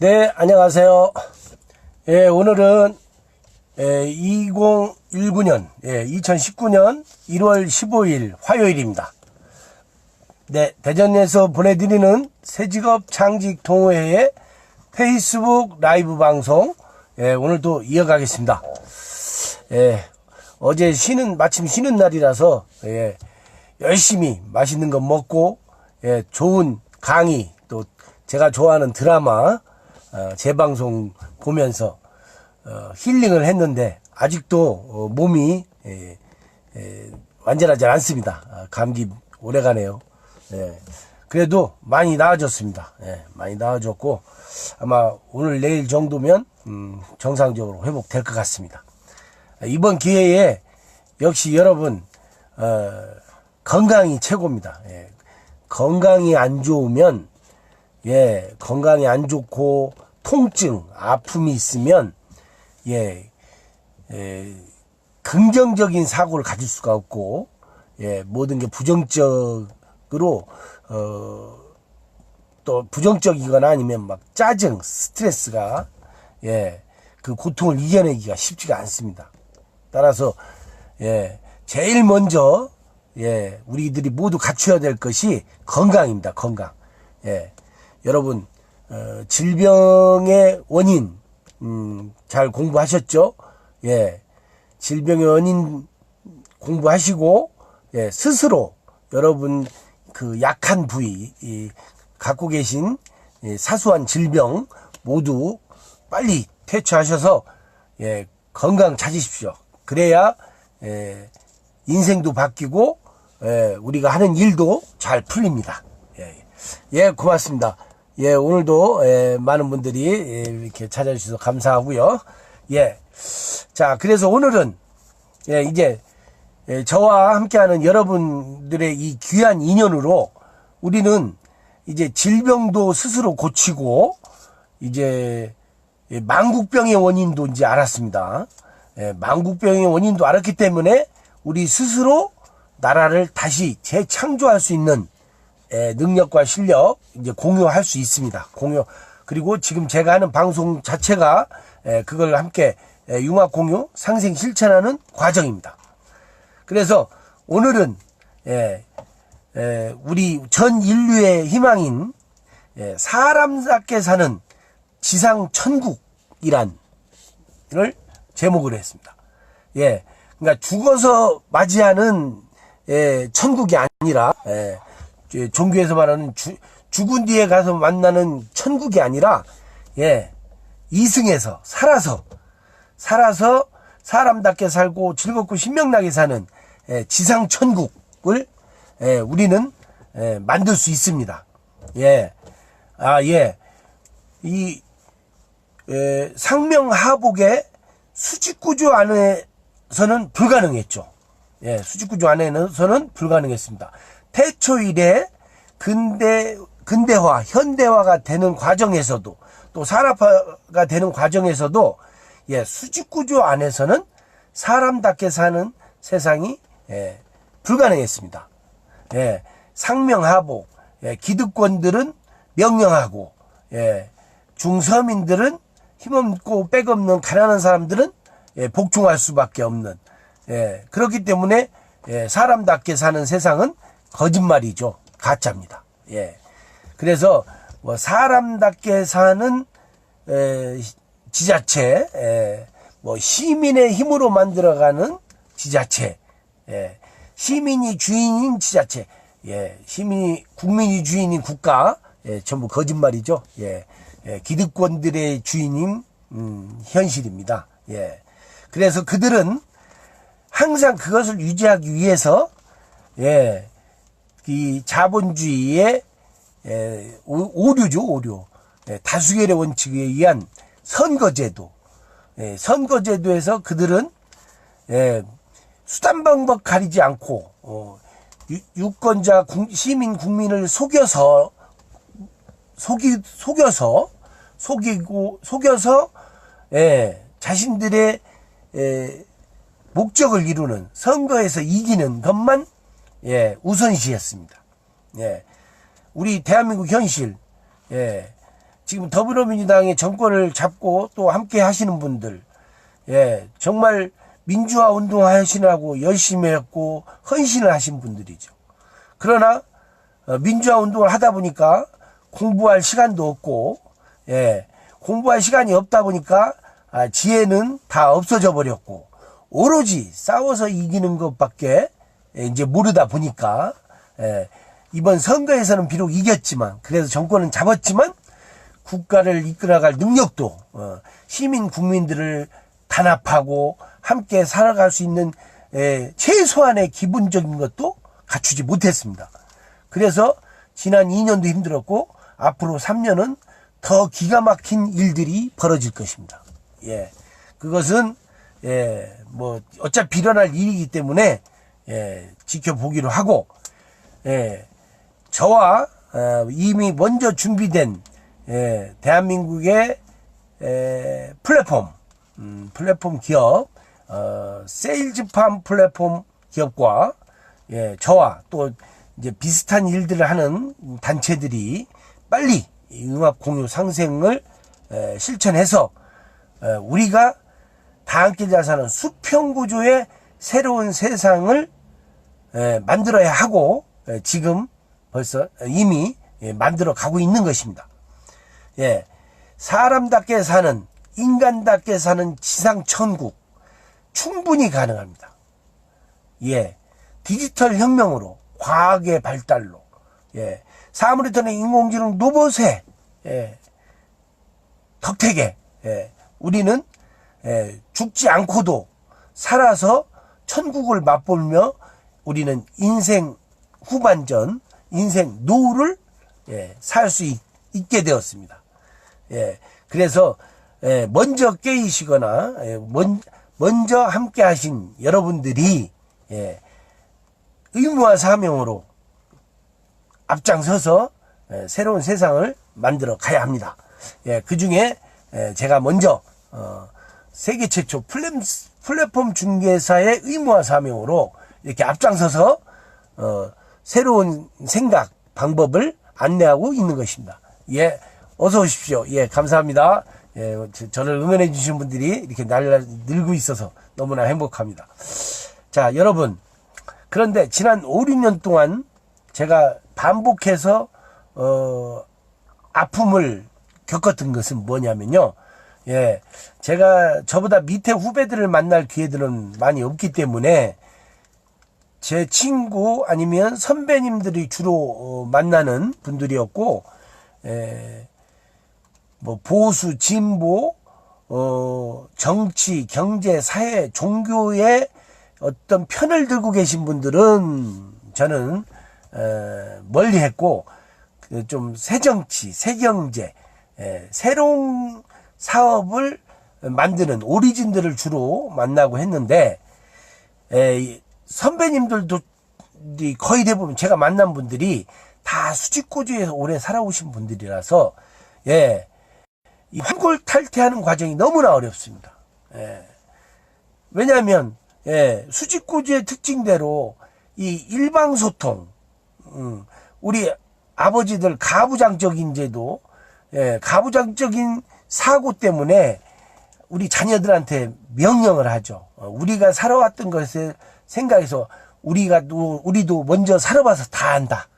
네, 안녕하세요. 예, 오늘은 예, 2019년, 예, 2019년 1월 15일 화요일입니다. 네, 대전에서 보내드리는 새직업 창직 동호회의 페이스북 라이브 방송, 예, 오늘도 이어가겠습니다. 예, 어제 쉬는, 마침 쉬는 날이라서, 예, 열심히 맛있는 거 먹고, 예, 좋은 강의, 또 제가 좋아하는 드라마, 어, 재방송 보면서, 어, 힐링을 했는데, 아직도 어, 몸이, 예, 예, 완전하지 않습니다. 아, 감기 오래가네요. 예. 그래도 많이 나아졌습니다. 예, 많이 나아졌고, 아마 오늘 내일 정도면, 음, 정상적으로 회복될 것 같습니다. 이번 기회에 역시 여러분 어, 건강이 최고입니다. 예. 건강이 안 좋으면 예 건강이 안 좋고 통증 아픔이 있으면 예, 예 긍정적인 사고를 가질 수가 없고 예 모든 게 부정적으로 어 또 부정적이거나 아니면 막 짜증 스트레스가 예 그 고통을 이겨내기가 쉽지가 않습니다. 따라서 예 제일 먼저 예 우리들이 모두 갖춰야 될 것이 건강입니다. 건강. 예 여러분 어, 질병의 원인 음, 잘 공부하셨죠? 예 질병의 원인 공부하시고 예 스스로 여러분 그 약한 부위 이, 갖고 계신 이 사소한 질병 모두 빨리 퇴치하셔서 예 건강 찾으십시오. 그래야 예, 인생도 바뀌고 예, 우리가 하는 일도 잘 풀립니다. 예, 예 고맙습니다. 예, 오늘도 예, 많은 분들이 예, 이렇게 찾아주셔서 감사하고요. 예, 자 그래서 오늘은 예, 이제 예, 저와 함께하는 여러분들의 이 귀한 인연으로 우리는 이제 질병도 스스로 고치고 이제 예, 망국병의 원인도 이제 알았습니다. 예, 망국병의 원인도 알았기 때문에 우리 스스로 나라를 다시 재창조할 수 있는 예, 능력과 실력 이제 공유할 수 있습니다. 공유 그리고 지금 제가 하는 방송 자체가 예, 그걸 함께 예, 융합 공유 상생 실천하는 과정입니다. 그래서 오늘은 예, 예, 우리 전 인류의 희망인 예, 사람답게 사는 지상 천국이란 을 제목으로 했습니다. 예, 그러니까 죽어서 맞이하는 예, 천국이 아니라 예, 예, 종교에서 말하는 주, 죽은 뒤에 가서 만나는 천국이 아니라 예, 이승에서 살아서 살아서 사람답게 살고 즐겁고 신명나게 사는 예, 지상 천국을 예, 우리는 예, 만들 수 있습니다. 예, 아 예, 이 에, 상명하복의 수직구조 안에서는 불가능했죠. 예, 수직구조 안에서는 불가능했습니다. 태초 이래 근대, 근대화, 현대화가 되는 과정에서도 또 산업화가 되는 과정에서도 예, 수직 구조 안에서는 사람답게 사는 세상이 예, 불가능했습니다. 예, 상명하복, 예, 기득권들은 명령하고, 예, 중서민들은 힘없고 백없는 가난한 사람들은 예, 복종할 수밖에 없는 예, 그렇기 때문에 예, 사람답게 사는 세상은 거짓말이죠 가짜입니다. 예, 그래서 뭐 사람답게 사는 에, 지자체, 에, 뭐 시민의 힘으로 만들어가는 지자체, 예, 시민이 주인인 지자체, 예, 시민이 국민이 주인인 국가, 예, 전부 거짓말이죠. 예, 예, 기득권들의 주인인 음, 현실입니다. 예. 그래서 그들은 항상 그것을 유지하기 위해서 예, 이 자본주의의 예, 오- 오류죠 오류. 예, 다수결의 원칙에 의한 선거제도. 예, 선거제도에서 그들은 예, 수단 방법 가리지 않고 어, 유, 유권자 국- 시민 국민을 속여서 속이 속여서 속이고 속여서 예, 자신들의 예, 목적을 이루는 선거에서 이기는 것만 예, 우선시했습니다. 예, 우리 대한민국 현실 예, 지금 더불어민주당의 정권을 잡고 또 함께 하시는 분들, 예, 정말 민주화 운동 하시라고 열심히 했고 헌신을 하신 분들이죠. 그러나 어, 민주화 운동을 하다 보니까 공부할 시간도 없고, 예, 공부할 시간이 없다 보니까 아, 지혜는 다 없어져 버렸고, 오로지 싸워서 이기는 것밖에 예, 이제 모르다 보니까, 예, 이번 선거에서는 비록 이겼지만, 그래서 정권은 잡았지만, 국가를 이끌어갈 능력도, 어, 시민 국민들을 단합하고 함께 살아갈 수 있는 에, 최소한의 기본적인 것도 갖추지 못했습니다. 그래서 지난 2년도 힘들었고 앞으로 3년은 더 기가 막힌 일들이 벌어질 것입니다. 예. 그것은 예, 뭐 어차피 일어날 일이기 때문에 예, 지켜보기로 하고 예, 저와 어, 이미 먼저 준비된 예, 대한민국의 에, 플랫폼 음, 플랫폼 기업 어, 세일즈팜 플랫폼 기업과 예, 저와 또 이제 비슷한 일들을 하는 단체들이 빨리 이 음악 공유 상생을 에, 실천해서 에, 우리가 다 함께 잘 사는 수평 구조의 새로운 세상을 에, 만들어야 하고 에, 지금 벌써 이미 예, 만들어 가고 있는 것입니다. 예, 사람답게 사는 인간답게 사는 지상 천국 충분히 가능합니다. 예, 디지털 혁명으로 과학의 발달로 예, 사물이 드는 인공지능 로봇의 예, 덕택에 예, 우리는 예, 죽지 않고도 살아서 천국을 맛보며 우리는 인생 후반전, 인생 노후를 예, 살 수 있게 되었습니다. 예, 그래서 예, 먼저 깨이시거나 예, 먼, 먼저 함께 하신 여러분들이 예, 의무와 사명으로 앞장서서 예, 새로운 세상을 만들어 가야 합니다. 예, 그 중에 예, 제가 먼저 어, 세계 최초 플랫, 플랫폼 중개사의 의무와 사명으로 이렇게 앞장서서 어, 새로운 생각 방법을 안내하고 있는 것입니다. 예, 어서 오십시오. 예, 감사합니다. 예, 저- 저를 응원해 주신 분들이 이렇게 날 늘고 있어서 너무나 행복합니다. 자, 여러분. 그런데 지난 5, 6년 동안 제가 반복해서 어 아픔을 겪었던 것은 뭐냐면요. 예. 제가 저보다 밑에 후배들을 만날 기회들은 많이 없기 때문에 제 친구 아니면 선배님들이 주로 어, 만나는 분들이었고 에, 뭐 보수, 진보, 어, 정치, 경제, 사회, 종교의 어떤 편을 들고 계신 분들은 저는 에, 멀리했고 그좀 새정치, 새경제, 에, 새로운 사업을 만드는 오리진들을 주로 만나고 했는데 에, 이 선배님들도 이 거의 대부분 제가 만난 분들이 다 수직고주에서 오래 살아오신 분들이라서 예, 이 환골 탈퇴하는 과정이 너무나 어렵습니다. 예. 왜냐하면 예, 수직고주의 특징대로 이 일방소통, 음, 우리 아버지들 가부장적인 제도 예, 가부장적인 사고 때문에 우리 자녀들한테 명령을 하죠. 어, 우리가 살아왔던 것을 생각해서 우리가 또 우리도 먼저 살아봐서 다 안다.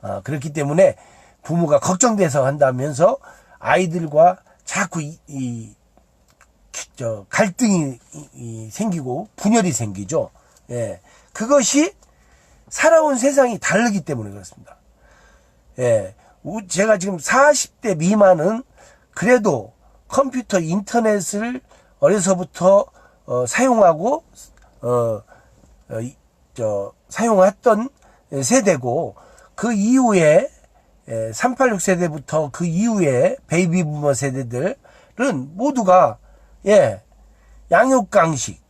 어, 그렇기 때문에 부모가 걱정돼서 한다면서 아이들과 자꾸 이, 이, 저 갈등이 이- 이 생기고 분열이 생기죠. 예, 그것이 살아온 세상이 다르기 때문에 그렇습니다. 예, 우- 제가 지금 40대 미만은 그래도 컴퓨터 인터넷을 어려서부터 어, 사용하고 어, 어, 이- 저 사용했던 세대고 그 이후에 386 세대부터 그 이후에 베이비 부머 세대들은 모두가 예 양육 강식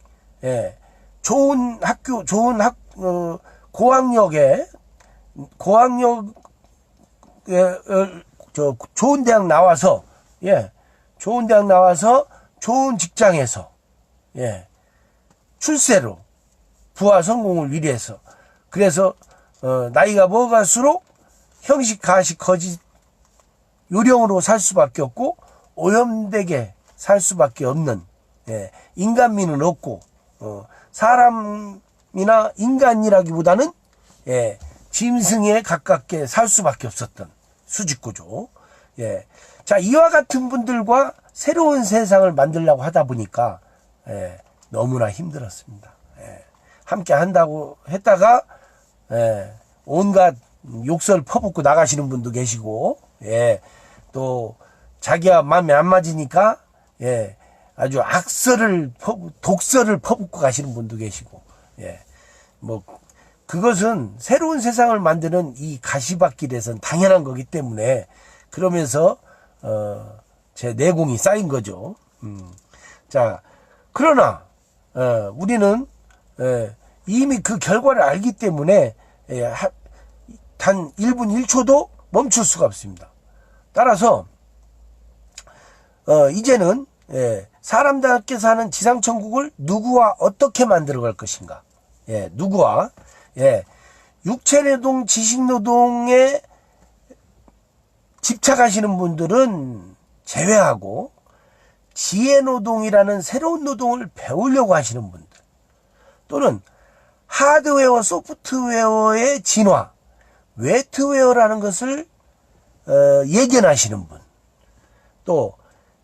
예 좋은 학교 좋은 학 어, 고학력에 고학력 예, 어, 저 좋은 대학 나와서 예 좋은 대학 나와서 좋은 직장에서 예 출세로 부와 성공을 위해서 그래서 어, 나이가 먹을수록 형식 가식 거짓 요령으로 살 수밖에 없고 오염되게 살 수밖에 없는 예, 인간미는 없고 어, 사람이나 인간이라기보다는 예, 짐승에 가깝게 살 수밖에 없었던 수직구조. 예. 자, 이와 같은 분들과 새로운 세상을 만들려고 하다 보니까 예, 너무나 힘들었습니다. 예. 함께 한다고 했다가 예, 온갖 욕설 퍼붓고 나가시는 분도 계시고 예, 또 자기와 마음에 안 맞으니까 예, 아주 악설을 퍼, 독설을 퍼붓고 가시는 분도 계시고 예, 뭐 그것은 새로운 세상을 만드는 이 가시밭길에선 당연한 거기 때문에 그러면서 어, 제 내공이 쌓인 거죠. 음. 자, 그러나 어, 우리는 예, 이미 그 결과를 알기 때문에 예, 하, 단 1분 1초도 멈출 수가 없습니다. 따라서 어, 이제는 예, 사람답게 사는 지상천국을 누구와 어떻게 만들어갈 것인가? 예, 누구와 예, 육체노동, 지식노동에 집착하시는 분들은 제외하고 지혜노동이라는 새로운 노동을 배우려고 하시는 분들 또는 하드웨어, 소프트웨어의 진화, 웨트웨어라는 것을 어, 예견하시는 분, 또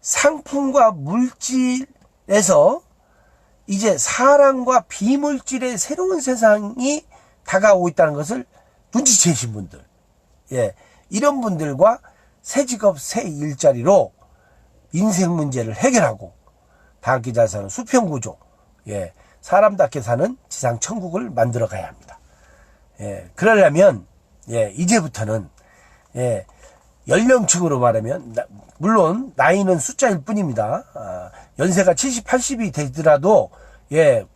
상품과 물질에서 이제 사람과 비물질의 새로운 세상이 다가오고 있다는 것을 눈치채신 분들, 예, 이런 분들과 새 직업, 새 일자리로 인생 문제를 해결하고 잘 사는 수평 구조, 예, 사람답게 사는 지상 천국을 만들어 가야 합니다. 예, 그러려면 예, 이제부터는 예, 연령층으로 말하면 나- 물론 나이는 숫자일 뿐입니다. 아, 연세가 70, 80이 되더라도 예,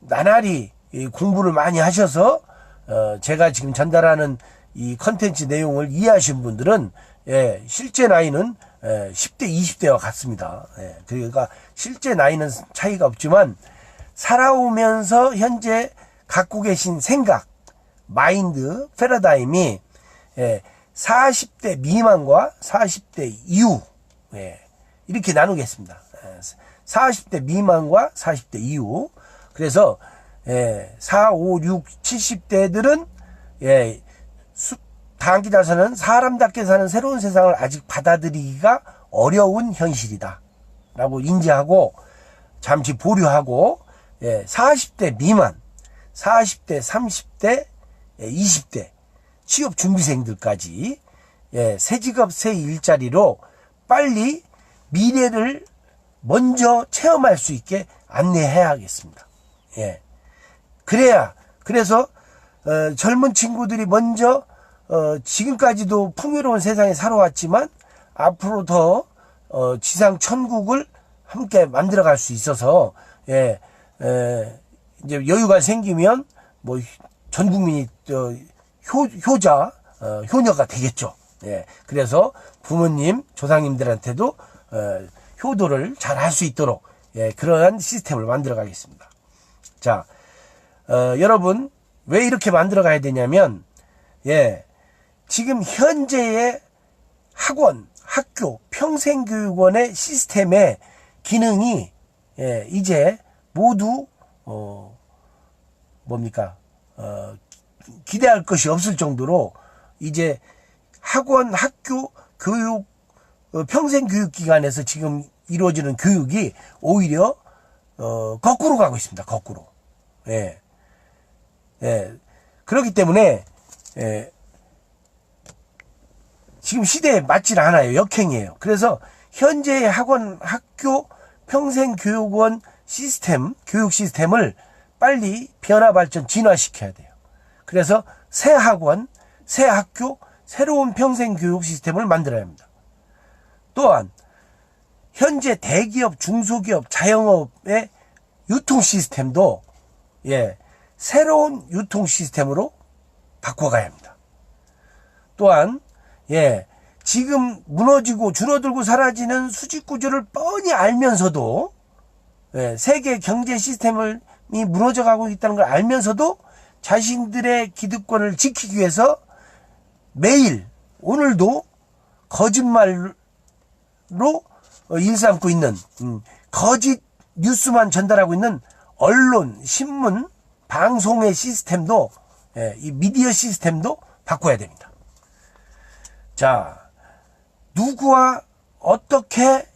나날이 이 공부를 많이 하셔서 어, 제가 지금 전달하는 이 컨텐츠 내용을 이해하신 분들은 예, 실제 나이는 예, 10대, 20대와 같습니다. 예, 그러니까 실제 나이는 차이가 없지만 살아오면서 현재 갖고 계신 생각, 마인드, 패러다임이 예, 40대 미만과 40대 이후 예, 이렇게 나누겠습니다. 예, 40대 미만과 40대 이후 그래서 예, 4, 5, 6, 70대들은 예, 자산은 사람답게 사는 새로운 세상을 아직 받아들이기가 어려운 현실이다. 라고 인지하고 잠시 보류하고 예, 40대 미만, 40대, 30대, 예, 20대 취업 준비생들까지 예, 새 직업, 새 일자리로 빨리 미래를 먼저 체험할 수 있게 안내해야겠습니다. 예. 그래야 그래서 어, 젊은 친구들이 먼저 어, 지금까지도 풍요로운 세상에 살아왔지만 앞으로 더 어, 지상 천국을 함께 만들어갈 수 있어서 예, 에, 이제 여유가 생기면 뭐 전 국민이 어, 효, 효자 어, 효녀가 되겠죠. 예, 그래서 부모님 조상님들한테도 어, 효도를 잘 할 수 있도록 예, 그러한 시스템을 만들어 가겠습니다. 자, 어, 여러분 왜 이렇게 만들어 가야 되냐면 예, 지금 현재의 학원, 학교, 평생교육원의 시스템의 기능이 예, 이제 모두 어, 뭡니까 어, 기대할 것이 없을 정도로 이제 학원, 학교, 교육, 어, 평생교육기관에서 지금 이루어지는 교육이 오히려 어, 거꾸로 가고 있습니다. 거꾸로. 예. 예. 그렇기 때문에 예. 지금 시대에 맞질 않아요. 역행이에요. 그래서 현재의 학원, 학교, 평생교육원 시스템, 교육 시스템을 빨리 변화 발전 진화시켜야 돼요. 그래서 새 학원, 새 학교, 새로운 평생교육 시스템을 만들어야 합니다. 또한 현재 대기업, 중소기업, 자영업의 유통 시스템도 예, 새로운 유통 시스템으로 바꿔가야 합니다. 또한 예, 지금 무너지고 줄어들고 사라지는 수직 구조를 뻔히 알면서도 예, 세계 경제 시스템을 이 무너져 가고 있다는 걸 알면서도 자신들의 기득권을 지키기 위해서 매일 오늘도 거짓말로 어, 일삼고 있는 음, 거짓 뉴스만 전달하고 있는 언론, 신문, 방송의 시스템도 예, 이 미디어 시스템도 바꿔야 됩니다. 자, 누구와 어떻게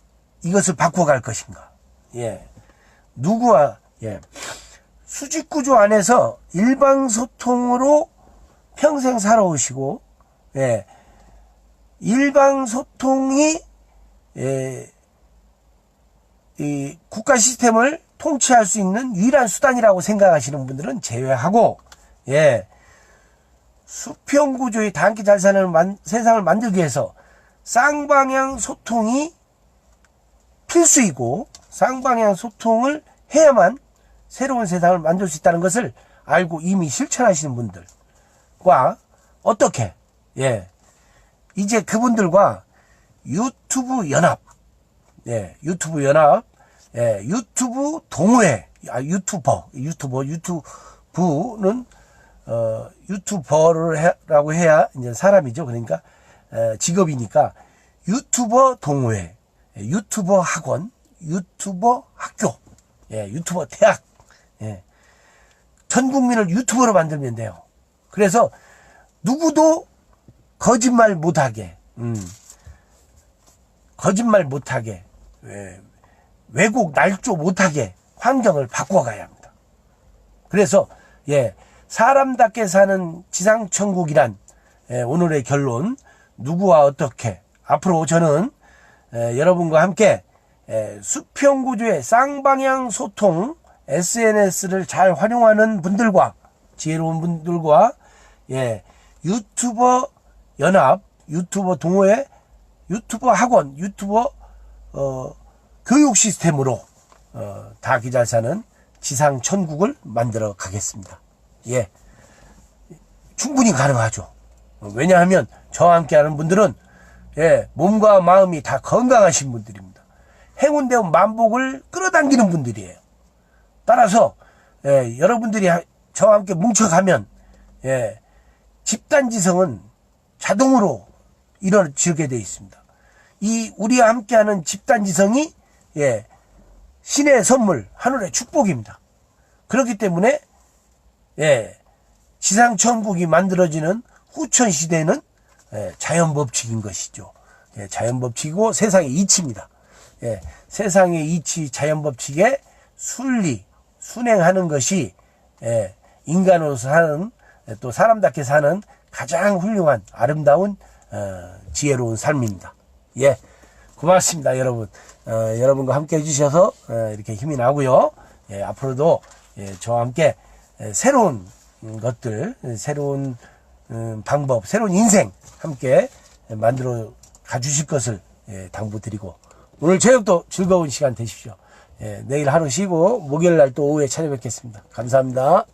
이것을 바꿔갈 것인가? 예, 누구와 예, 수직 구조 안에서 일방 소통으로 평생 살아오시고 예, 일방 소통이 예, 이 국가 시스템을 통치할 수 있는 유일한 수단이라고 생각하시는 분들은 제외하고 예 수평 구조의 단기 잘 사는 만- 세상을 만들기 위해서 쌍방향 소통이 필수이고 쌍방향 소통을 해야만 새로운 세상을 만들 수 있다는 것을 알고 이미 실천하시는 분들과 어떻게 예 이제 그분들과 유튜브 연합 예, 유튜브 연합, 예, 유튜브 동호회, 아, 유튜버, 유튜버, 유튜브는, 어, 유튜버를 해, 라고 해야 이제 사람이죠. 그러니까, 에, 직업이니까, 유튜버 동호회, 예, 유튜버 학원, 유튜버 학교, 예, 유튜버 대학, 예. 전 국민을 유튜버로 만들면 돼요. 그래서, 누구도 거짓말 못하게, 음, 거짓말 못하게 예, 왜곡 날조 못하게 환경을 바꿔가야 합니다. 그래서 예 사람답게 사는 지상천국이란 예, 오늘의 결론 누구와 어떻게 앞으로 저는 예, 여러분과 함께 예, 수평구조의 쌍방향 소통 SNS를 잘 활용하는 분들과 지혜로운 분들과 예, 유튜버 연합, 유튜버 동호회, 유튜버 학원, 유튜버 어, 교육 시스템으로 어, 다 기잘 사는 지상 천국을 만들어 가겠습니다. 예, 충분히 가능하죠. 어, 왜냐하면 저와 함께 하는 분들은 예, 몸과 마음이 다 건강하신 분들입니다. 행운대원 만복을 끌어당기는 분들이에요. 따라서 예, 여러분들이 하- 저와 함께 뭉쳐가면 예, 집단지성은 자동으로 이루어지게 되어 있습니다. 이 우리와 함께하는 집단지성이 예, 신의 선물, 하늘의 축복입니다. 그렇기 때문에 예, 지상천국이 만들어지는 후천 시대는 예, 자연법칙인 것이죠. 예, 자연법칙이고 세상의 이치입니다. 예, 세상의 이치 자연법칙에 순리, 순행하는 것이 예, 인간으로서 사는 예, 또 사람답게 사는 가장 훌륭한 아름다운 어, 지혜로운 삶입니다. 예, 고맙습니다, 여러분. 어, 여러분과 함께 해주셔서 어, 이렇게 힘이 나고요. 예, 앞으로도 예, 저와 함께 예, 새로운 음, 것들, 예, 새로운 음, 방법, 새로운 인생 함께 예, 만들어 가주실 것을 예, 당부드리고 오늘 저녁도 즐거운 시간 되십시오. 예, 내일 하루 쉬고 목요일 날 또 오후에 찾아뵙겠습니다. 감사합니다.